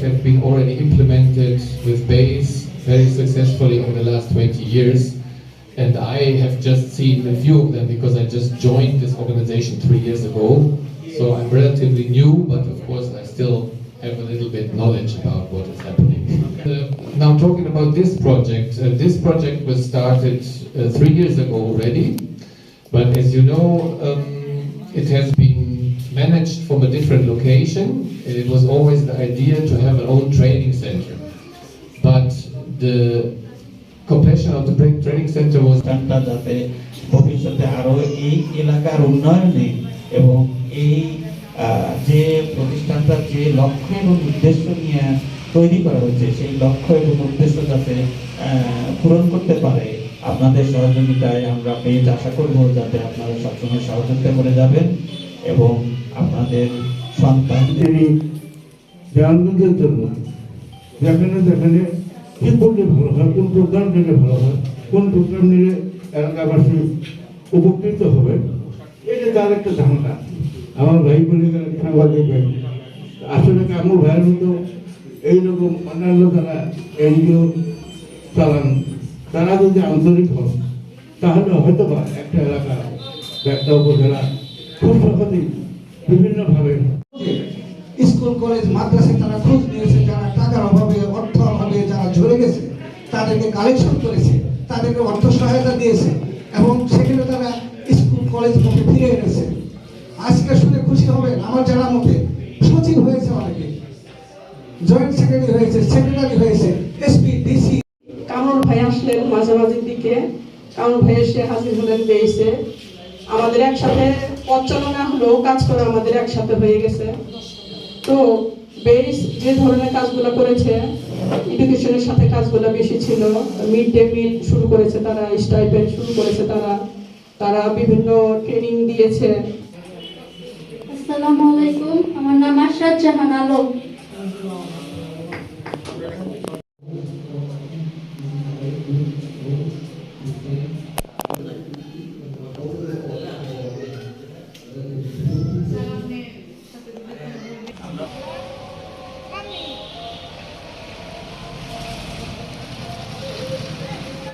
have been already implemented with BASE very successfully over the last 20 years. And I have just seen a few of them because I just joined this organization three years ago. So I'm relatively new, but of course I still have a little bit knowledge about what is happening. Uh, now talking about this project, uh, this project was started uh, three years ago already. But as you know, um, it has been managed from a different location. It was always the idea to have an own training center. But the completion of the break training center was প্রতিষ্ঠানটা যাতে ভবিষ্যতে আরো এই এলাকার উন্নয়নে এবং এই আহ, যে প্রতিষ্ঠানটা যে লক্ষ্য এবং উদ্দেশ্য নিয়ে তৈরি করা হয়েছে, সেই লক্ষ্য এবং উদ্দেশ্য যাতে পূরণ করতে পারে, আপনাদের সহযোগিতায় আমরা পেজ আশা করব যাতে আপনারা সবসময় সহযোগিতা করে যাবেন এবং আপনাদের সন্তান তিনি জানদের জন্য যেখানে যেখানে কি করলে ভালো হয়, কোন প্রোগ্রাম নিলে ভালো হয়, কোন প্রোগ্রাম নিলে এলাকাবাসী উপকৃত হবে, এটা তার একটা ধারণা। আমার ভাই বলে, আসলে কামুর ভাইয়ের মতো এইরকম অন্যান্য যারা এনজিও চালান, তারা যদি আন্তরিক হন, তাহলে হয়তো বা একটা এলাকা, একটা উপজেলা খুব সহজেই বিভিন্নভাবে স্কুল, কলেজ, মাদ্রাসায় তারা খোঁজ নিয়েছে, যারা টাকার অভাবে, অর্থ অভাবে যারা ঝরে গেছে, তাদেরকে কালেকশন করেছে, তাদেরকে অর্থ সহায়তা দিয়েছে, এবং সেখানে তারা স্কুল, কলেজ মুখে ফিরে এনেছে। আজকে শুনে খুশি হবেন, আমার জানার মতে সচিব হয়েছে অনেকে। জয়েন্ট সেক্রেটারি হয়েছে সেক্রেটারি হয়েছে এসপি ডিসি কামরুল ভাই আসলেন মাঝামাঝির দিকে। কামরুল ভাই এসে হাজির হলেন বেইসে আমাদের একসাথে পঞ্চালনা হলেও কাজ করা আমাদের একসাথে হয়ে গেছে। তো বেইস যে ধরনের কাজগুলো করেছে এডুকেশনের সাথে কাজগুলো বেশি ছিল। মিড ডে মিল শুরু করেছে তারা স্টাইপেন্ড শুরু করেছে তারা। তারা বিভিন্ন ট্রেনিং দিয়েছে। আসসালামু আলাইকুম আমার নাম আশরাত জাহান আলম। の